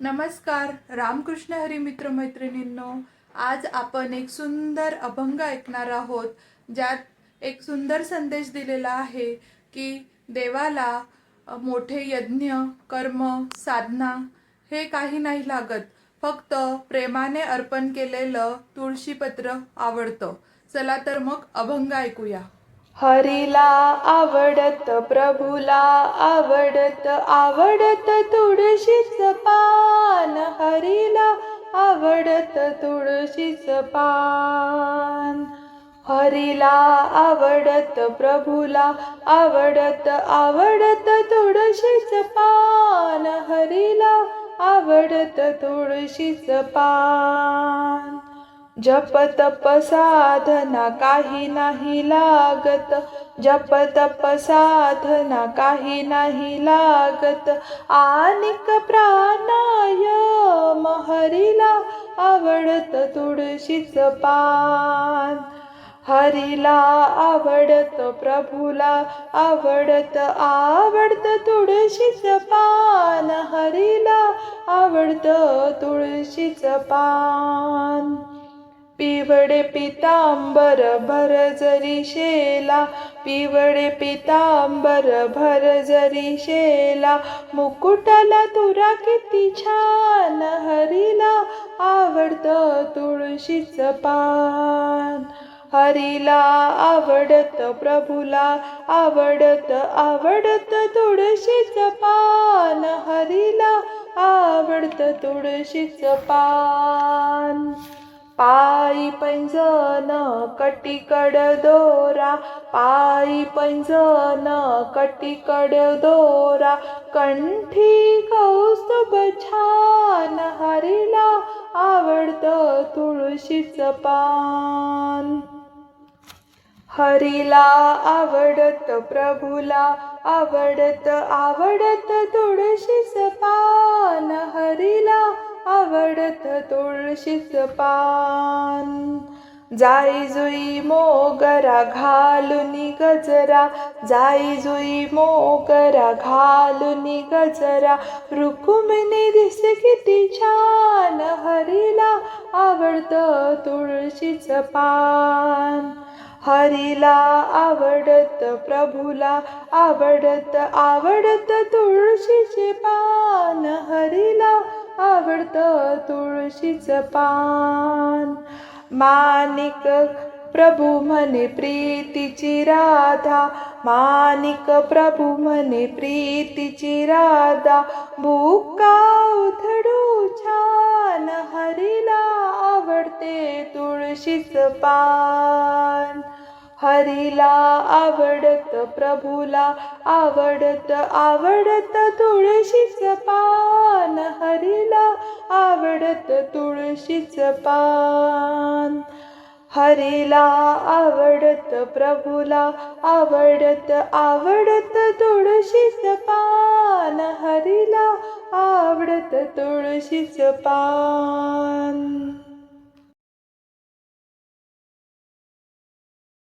नमस्कार रामकृष्ण हरी मित्र मैत्रिणींनो आज आपण एक सुंदर अभंग ऐकणार आहोत ज्यात एक सुंदर संदेश दिलेला आहे की देवाला मोठे यज्ञ कर्म साधना हे काही नाही लागत. फक्त प्रेमाने अर्पण केलेलं तुळशीपत्र आवडतं. चला तर मग अभंग ऐकूया. हरीला आवडत प्रभूला आवडत आवडत तुळशीच पान. हरीला आवडत तुळशीच पान. हरीला आवडत प्रभूला आवडत आवडत तुळशीच पान. हरीला आवडत तुळशीच पान. जप तप साधना काही नाही लागत. जप तप साधना काही नाही लागत. आनिक प्राणायाम हरिला आवडत तुळशीच पान. हरीला आवडत प्रभूला आवडत आवडत तुळशीच पान. हरीला आवडत तुळशीच पान. पिवडे पितांबर भर जरी शेला पिवडे पितांबर भर जरी शेला मुकुटाला तुरा किती छान हरीला आवडतं तुळशीचं पान. हरीला आवडत प्रभूला आवडत आवडत तुळशीच पान. हरीला आवडत तुळशीच पान. पायी पैंजन कटिकड दोरा पायी पैंजन कटिकड दोरा कंठी कौस्तुभ छान हरीला आवडतं तुळशीच पान. हरीला आवडत प्रभूला आवडत आवडत तुळशीच पान हरीला आवडत तुळशीच पान. जाई जुई मोगरा घालुनी गजरा. जाई जुई मोगरा घालुनी गजरा. रुकुमिनी दिस किती छान. हरीला आवडतं तुळशीच पान. हरीला आवडत प्रभूला आवडत आवडत तुळशीचे पान. हरीला आवडतं तुळशीचं पान. मानिक प्रभू म्हणे प्रीतीची राधा. मानिक प्रभू म्हणे प्रीतीची राधा. भूका उधडू छान हरीला आवडते तुळशीचं पान. हरीला आवडत प्रभूला आवडत आवडत तुळशीच पान. हरीला आवडत तुळशीच पान. हरीला आवडत प्रभूला आवडत आवडत तुळशीच पान. हरीला आवडत तुळशीच पान.